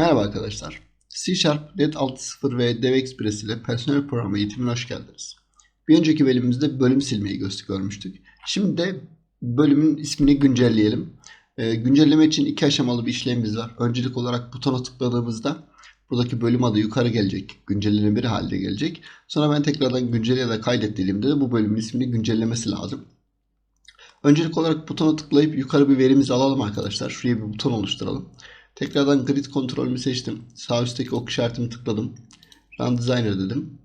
Merhaba arkadaşlar. C Sharp, Net 6.0 ve DevExpress ile personel programı eğitimine hoş geldiniz. Bir önceki bölümümüzde bölüm silmeyi görmüştük. Şimdi de bölümün ismini güncelleyelim. Ee, güncelleme için iki aşamalı bir işlemimiz var. Öncelik olarak butona tıkladığımızda buradaki bölüm adı yukarı gelecek. Güncellenebilir halde gelecek. Sonra ben tekrardan güncelle ya da kaydet dediğimde de bu bölümün ismini güncellemesi lazım. Öncelik olarak butona tıklayıp yukarı bir verimizi alalım arkadaşlar. Şuraya bir buton oluşturalım. Tekrardan grid kontrolümü seçtim. Sağ üstteki ok işaretimi tıkladım. Run Designer dedim.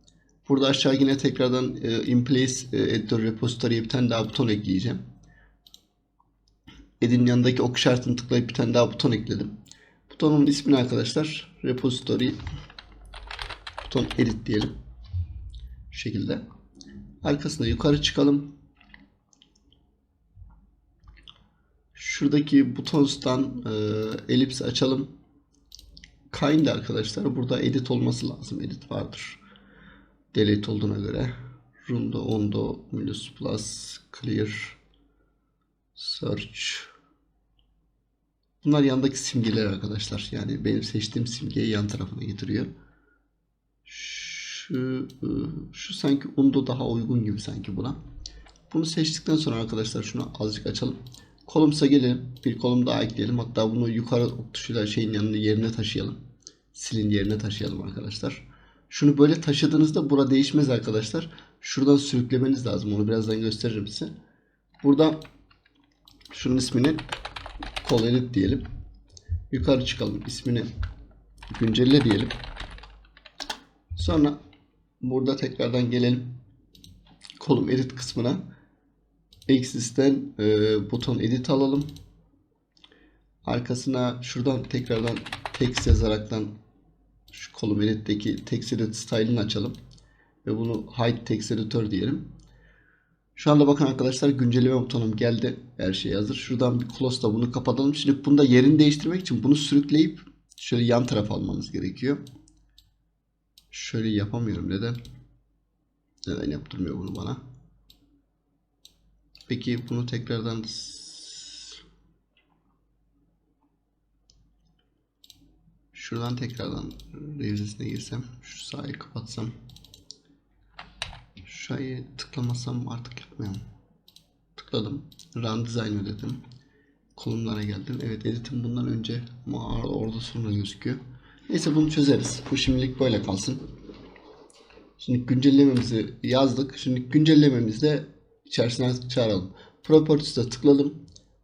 Burada aşağı yine tekrardan e, in place e, editor repository'ye bir tane daha buton ekleyeceğim. Ed'in yanındaki ok işaretini tıklayıp bir tane daha buton ekledim. Butonun ismini arkadaşlar repository buton edit diyelim. Şu şekilde. Arkasında yukarı çıkalım. Şuradaki butonstan e, elips açalım. Kind arkadaşlar. Burada edit olması lazım. Edit vardır. Delete olduğuna göre. Rundo, Ondo, Minus Plus, Clear, Search. Bunlar yandaki simgeler arkadaşlar. Yani benim seçtiğim simgeyi yan tarafına getiriyor. Şu, e, şu sanki Undo daha uygun gibi sanki buna. Bunu seçtikten sonra arkadaşlar şunu azıcık açalım. Kolumsa gelelim. Bir kolum daha ekleyelim. Hatta bunu yukarı tuşuyla şeyin yanına yerine taşıyalım. Silin yerine taşıyalım arkadaşlar. Şunu böyle taşıdığınızda bura değişmez arkadaşlar. Şuradan sürüklemeniz lazım. Onu birazdan gösteririm size. Burada şunun ismini kol edit diyelim. Yukarı çıkalım. İsmini güncelle diyelim. Sonra burada tekrardan gelelim. Kolum edit kısmına. Axis'ten e, buton edit alalım. Arkasına şuradan tekrardan text yazaraktan şu kolum edit'teki text edit style'ını açalım. Ve bunu hide text editor diyelim. Şu anda bakın arkadaşlar güncelleme butonum geldi. Her şey hazır. Şuradan bir close'la bunu kapatalım. Şimdi bunda yerini değiştirmek için bunu sürükleyip şöyle yan tarafa almamız gerekiyor. Şöyle yapamıyorum. Neden? Neden yaptırmıyor bunu bana? Peki bunu tekrardan şuradan tekrardan revizesine girsem şu sahayı kapatsam şurayı tıklamasam artık yapmıyorum. Tıkladım. Run design dedim. Kolumlara geldim. Evet editim bundan önce ama orada sonra gözüküyor. Neyse bunu çözeriz. Bu şimdilik böyle kalsın. Şimdi güncellememizi yazdık. Şimdi güncellememizde içerisine çağıralım. Properties'e tıkladım.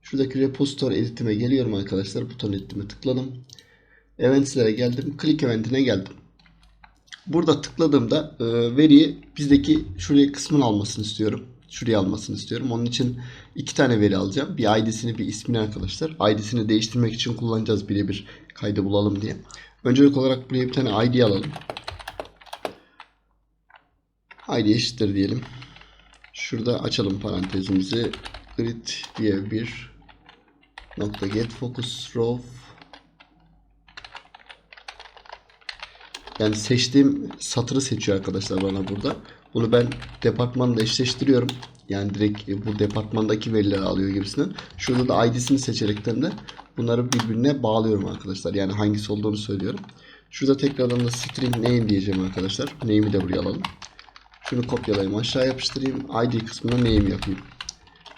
Şuradaki repository editime geliyorum arkadaşlar. Buton editime tıkladım. Events'lere geldim. Click eventine geldim. Burada tıkladığımda e, veriyi bizdeki şuraya kısmını almasını istiyorum. Şuraya almasını istiyorum. Onun için iki tane veri alacağım. Bir ID'sini bir ismini arkadaşlar. ID'sini değiştirmek için kullanacağız birebir kaydı bulalım diye. Öncelik olarak buraya bir tane ID alalım. ID eşittir diyelim. Şurada açalım parantezimizi. Grid diye bir nokta get focus row yani seçtiğim satırı seçiyor arkadaşlar bana burada. Bunu ben departmanla eşleştiriyorum. Yani direkt bu departmandaki verileri alıyor gibisinden. Şurada da ID'sini seçerekten de bunları birbirine bağlıyorum arkadaşlar. Yani hangisi olduğunu söylüyorum. Şurada tekrardan da string name diyeceğim arkadaşlar. Name'i de buraya alalım. Şunu kopyalayayım aşağı yapıştırayım. ID kısmına name yapayım.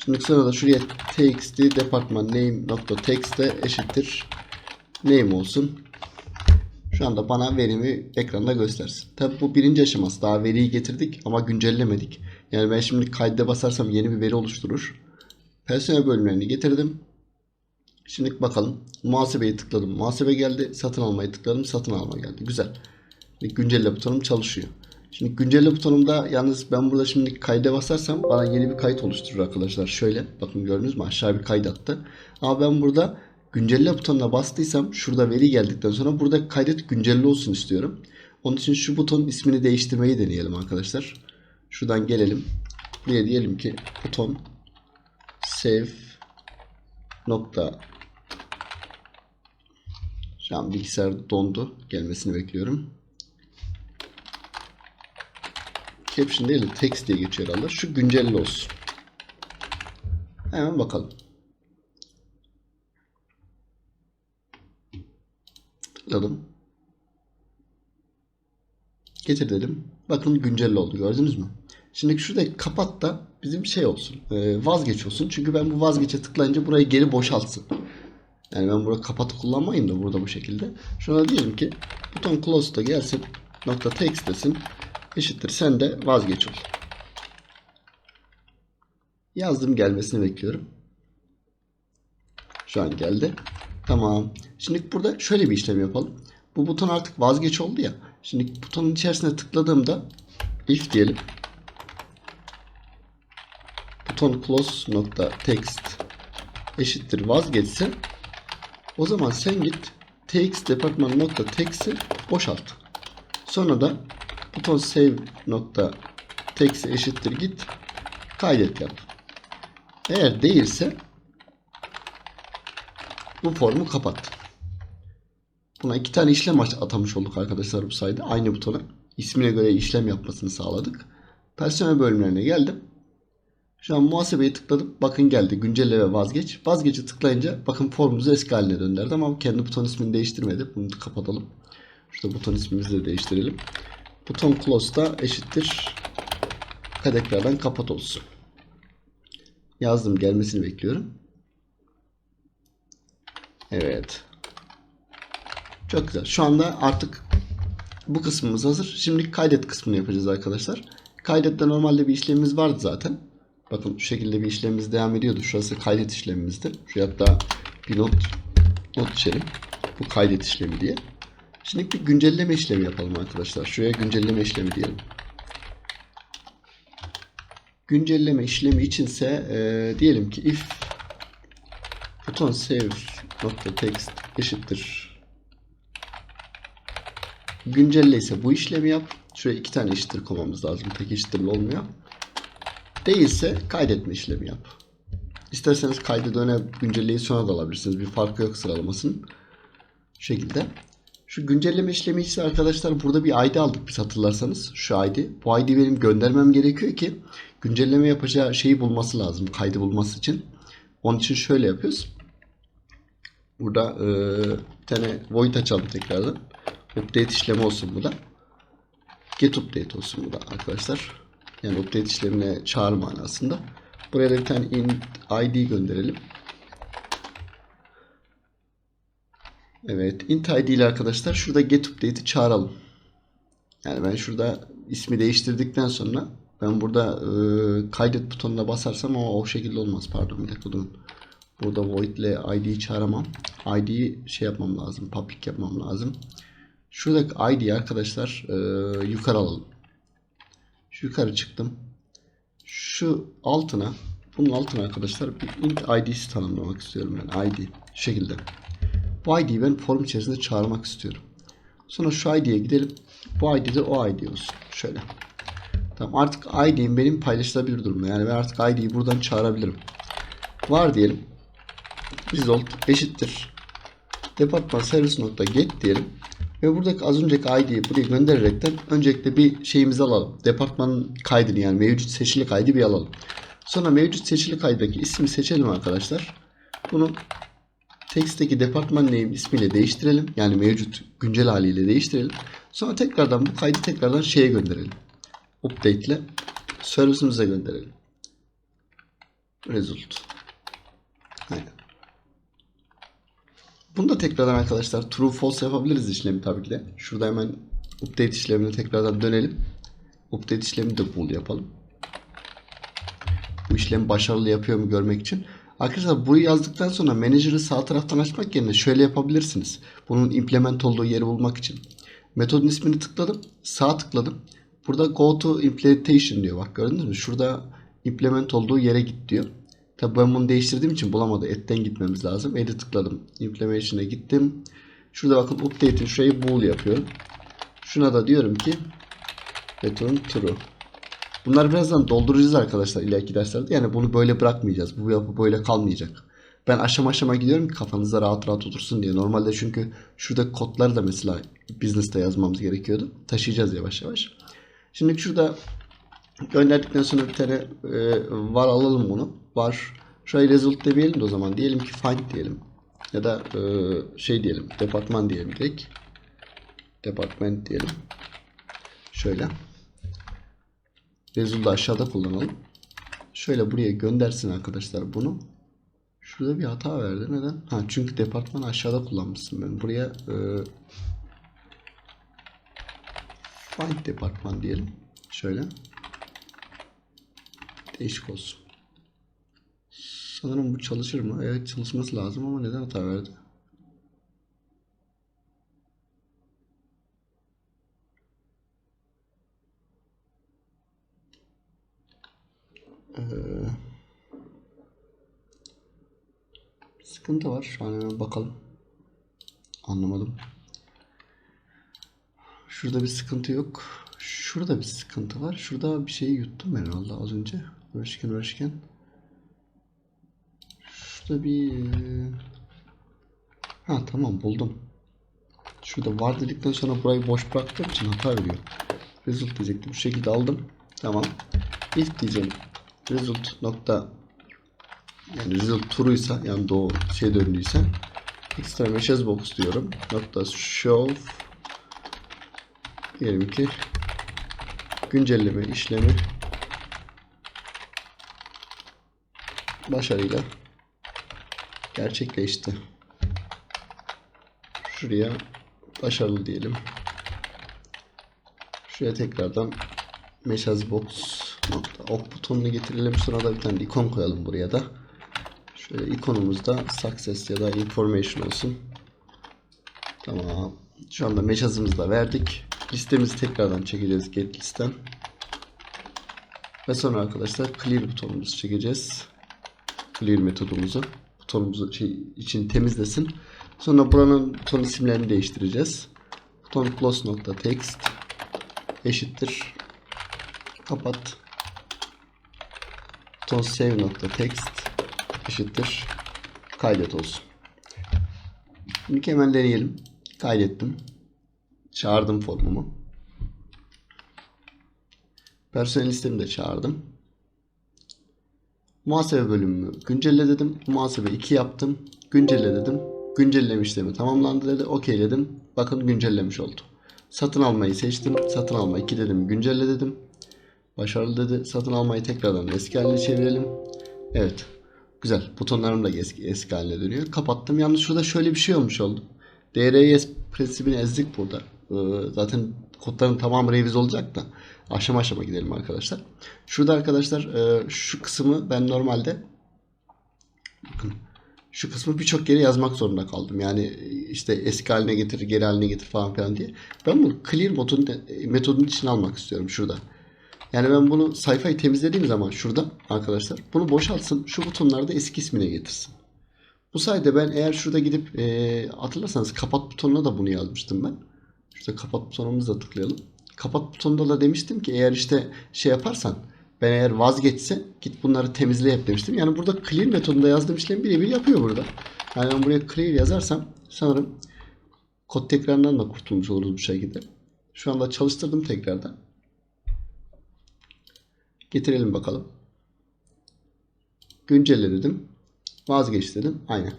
Şimdi sonra da şuraya txt'i departman name nokta text'e eşittir name olsun. Şu anda bana verimi ekranda göstersin. Tabi bu birinci aşaması. Daha veriyi getirdik ama güncellemedik. Yani ben şimdi kayda basarsam yeni bir veri oluşturur. Personel bölümlerini getirdim. Şimdi bakalım. Muhasebeye tıkladım. Muhasebe geldi. Satın almayı tıkladım. Satın alma geldi. Güzel. Güncelle butonum çalışıyor. Şimdi güncelle butonumda yalnız ben burada şimdi kayda basarsam bana yeni bir kayıt oluşturur arkadaşlar. Şöyle bakın gördünüz mü aşağı bir kayıt attı. Ama ben burada güncelle butonuna bastıysam şurada veri geldikten sonra burada kaydet güncelle olsun istiyorum. Onun için şu butonun ismini değiştirmeyi deneyelim arkadaşlar. Şuradan gelelim. Buraya diyelim ki buton save nokta şu an bilgisayar dondu. Gelmesini bekliyorum. Caption değil de text diye geçiyor herhalde. Şu güncelle olsun. Hemen bakalım. tıkladım. Getir dedim. Bakın güncel oldu gördünüz mü? Şimdi şurada kapat da bizim şey olsun. e, vazgeç olsun. Çünkü ben bu vazgeçe tıklayınca burayı geri boşaltsın. Yani ben burada kapatı kullanmayayım da burada bu şekilde. Şuna diyelim ki buton close da gelsin. Nokta text desin. Eşittir sen de vazgeç ol. Yazdım gelmesini bekliyorum. Şu an geldi. Tamam. Şimdi burada şöyle bir işlem yapalım. Bu buton artık vazgeç oldu ya. Şimdi butonun içerisine tıkladığımda if diyelim. Buton close nokta text eşittir vazgeçse o zaman sen git tx departman boşalt. Sonra da buton save nokta text eşittir git kaydet yap. Eğer değilse bu formu kapat. Buna iki tane işlem atamış olduk arkadaşlar bu sayede. Aynı butona. ismine göre işlem yapmasını sağladık. Personel bölümlerine geldim. Şu an muhasebeye tıkladım. Bakın geldi. Güncelle ve vazgeç. Vazgeçe tıklayınca bakın formumuzu eski haline döndürdü ama kendi buton ismini değiştirmedi. Bunu kapatalım. Şurada buton ismimizi de değiştirelim. Buton close da eşittir. Tekrardan kapat olsun. Yazdım gelmesini bekliyorum. Evet. Çok güzel. Şu anda artık bu kısmımız hazır. Şimdi kaydet kısmını yapacağız arkadaşlar. Kaydette normalde bir işlemimiz vardı zaten. Bakın şu şekilde bir işlemimiz devam ediyordu. Şurası kaydet işlemimizdi. Şuraya hatta bir not not içelim. Bu kaydet işlemi diye. Şimdi bir güncelleme işlemi yapalım arkadaşlar. Şuraya güncelleme işlemi diyelim. Güncelleme işlemi içinse e, diyelim ki if buton save text eşittir güncelle ise bu işlemi yap. Şuraya iki tane eşittir koymamız lazım. Tek eşittirli olmuyor. Değilse kaydetme işlemi yap. İsterseniz kaydı döne güncelleyi sonra da alabilirsiniz. Bir farkı yok sıralamasının. Şu şekilde. Şu güncelleme işlemi ise arkadaşlar burada bir ID aldık biz hatırlarsanız. Şu ID. Bu ID benim göndermem gerekiyor ki güncelleme yapacağı şeyi bulması lazım. Kaydı bulması için. Onun için şöyle yapıyoruz. Burada e, bir tane void açalım tekrardan. Update işlemi olsun bu da. Get update olsun bu da arkadaşlar. Yani update işlemine çağır manasında. Buraya da bir tane int id gönderelim. Evet int id ile arkadaşlar şurada get update'i çağıralım. Yani ben şurada ismi değiştirdikten sonra ben burada e, kaydet butonuna basarsam ama o şekilde olmaz. Pardon bir dakika durun. Burada void ile id'yi çağıramam. id'yi şey yapmam lazım. Public yapmam lazım. Şuradaki id'yi arkadaşlar e, yukarı alalım. Şu yukarı çıktım. Şu altına bunun altına arkadaşlar bir int id'si tanımlamak istiyorum ben. id. Şu şekilde. Bu id'yi ben form içerisinde çağırmak istiyorum. Sonra şu id'ye gidelim. Bu id de o id olsun. Şöyle. Tamam artık id'im benim paylaşılabilir durumda. Yani ben artık id'yi buradan çağırabilirim. Var diyelim. Result eşittir. Departman service nokta get diyelim. Ve buradaki az önceki ID'yi buraya göndererekten öncelikle bir şeyimizi alalım. Departmanın kaydını yani mevcut seçili kaydı bir alalım. Sonra mevcut seçili kaydaki ismi seçelim arkadaşlar. Bunu text'teki departman name ismiyle değiştirelim. Yani mevcut güncel haliyle değiştirelim. Sonra tekrardan bu kaydı tekrardan şeye gönderelim. Update ile servisimize gönderelim. Result. Aynen. Bunu da tekrardan arkadaşlar true false yapabiliriz işlemi tabii ki de. Şurada hemen update işlemine tekrardan dönelim. Update işlemini de bool yapalım. Bu işlemi başarılı yapıyor mu görmek için. Arkadaşlar burayı yazdıktan sonra manager'ı sağ taraftan açmak yerine şöyle yapabilirsiniz. Bunun implement olduğu yeri bulmak için. Metodun ismini tıkladım. Sağ tıkladım. Burada go to implementation diyor. Bak gördünüz mü? Şurada implement olduğu yere git diyor. Tabi ben bunu değiştirdiğim için bulamadı. Etten gitmemiz lazım. Edit tıkladım. Implementation'a gittim. Şurada bakın update'in şurayı bool yapıyorum. Şuna da diyorum ki return true. Bunlar birazdan dolduracağız arkadaşlar ileriki derslerde. Yani bunu böyle bırakmayacağız. Bu yapı böyle kalmayacak. Ben aşama aşama gidiyorum ki kafanızda rahat rahat otursun diye. Normalde çünkü şurada kodları da mesela business'ta yazmamız gerekiyordu. Taşıyacağız yavaş yavaş. Şimdi şurada gönderdikten sonra bir tane e, var alalım bunu. Var. Şurayı result demeyelim de o zaman. Diyelim ki find diyelim. Ya da e, şey diyelim. Departman diyelim direkt. Department diyelim. Şöyle. Result'u aşağıda kullanalım. Şöyle buraya göndersin arkadaşlar bunu. Şurada bir hata verdi. Neden? Ha çünkü departman aşağıda kullanmışsın ben. Buraya e, find departman diyelim. Şöyle. Değişik olsun. Sanırım bu çalışır mı? Evet çalışması lazım ama neden hata verdi? Ee, sıkıntı var. Şu an hemen bakalım. Anlamadım. Şurada bir sıkıntı yok. Şurada bir sıkıntı var. Şurada bir şeyi yuttum ben herhalde az önce. Uğraşırken uğraşırken. Şurada bir... Ha tamam buldum. Şurada var dedikten sonra burayı boş bıraktığım için hata veriyor. Result diyecektim. Bu şekilde aldım. Tamam. If diyeceğim. Result nokta yani result true'ysa yani doğu şey döndüyse extra messages box diyorum. Nokta show diyelim ki güncelleme işlemi başarıyla gerçekleşti. Şuraya başarılı diyelim. Şuraya tekrardan message box ok butonunu getirelim. Sonra da bir tane ikon koyalım buraya da. Şöyle ikonumuzda success ya da information olsun. Tamam. Şu anda meshazımızı da verdik. Listemizi tekrardan çekeceğiz get listen. Ve sonra arkadaşlar clear butonumuzu çekeceğiz. Clear metodumuzu. Butonumuzu şey için temizlesin. Sonra buranın buton isimlerini değiştireceğiz. Buton close nokta text eşittir. Kapat. Buton save nokta text eşittir. Kaydet olsun. Şimdi hemen deneyelim. Kaydettim. Çağırdım formumu. Personel listemi de çağırdım. Muhasebe bölümümü güncelle dedim. Muhasebe 2 yaptım. Güncelle dedim. Güncelleme işlemi tamamlandı dedi. Okeyledim. Bakın güncellemiş oldu. Satın almayı seçtim. Satın alma 2 dedim. Güncelle dedim. Başarılı dedi. Satın almayı tekrardan eski haline çevirelim. Evet. Güzel. Butonlarım da eski, eski haline dönüyor. Kapattım. Yalnız şurada şöyle bir şey olmuş oldu. DRS prensibini ezdik burada. Ee, zaten kodların tamamı revize olacak da aşama aşama gidelim arkadaşlar. Şurada arkadaşlar e, şu kısmı ben normalde bakın şu kısmı birçok yere yazmak zorunda kaldım. Yani işte eski haline getir, geri haline getir falan filan diye. Ben bunu clear metodun, metodun içine almak istiyorum şurada. Yani ben bunu sayfayı temizlediğim zaman şurada arkadaşlar bunu boşaltsın. Şu butonlarda eski ismine getirsin. Bu sayede ben eğer şurada gidip e, hatırlarsanız kapat butonuna da bunu yazmıştım ben. Şurada kapat butonumuza tıklayalım. Kapat butonunda da demiştim ki eğer işte şey yaparsan ben eğer vazgeçse git bunları temizle yap demiştim. Yani burada clear metodunda yazdığım işlemi birebir yapıyor burada. Yani ben buraya clear yazarsam sanırım kod tekrarından da kurtulmuş oluruz bu şekilde. Şu anda çalıştırdım tekrardan. Getirelim bakalım. Güncelle dedim. Vazgeç dedim. Aynen.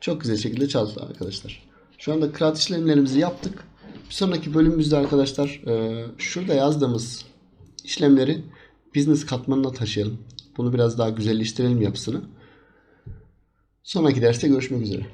Çok güzel şekilde çalıştı arkadaşlar. Şu anda kıraat işlemlerimizi yaptık. Bir sonraki bölümümüzde arkadaşlar e, şurada yazdığımız işlemleri business katmanına taşıyalım. Bunu biraz daha güzelleştirelim yapısını. Sonraki derste görüşmek üzere.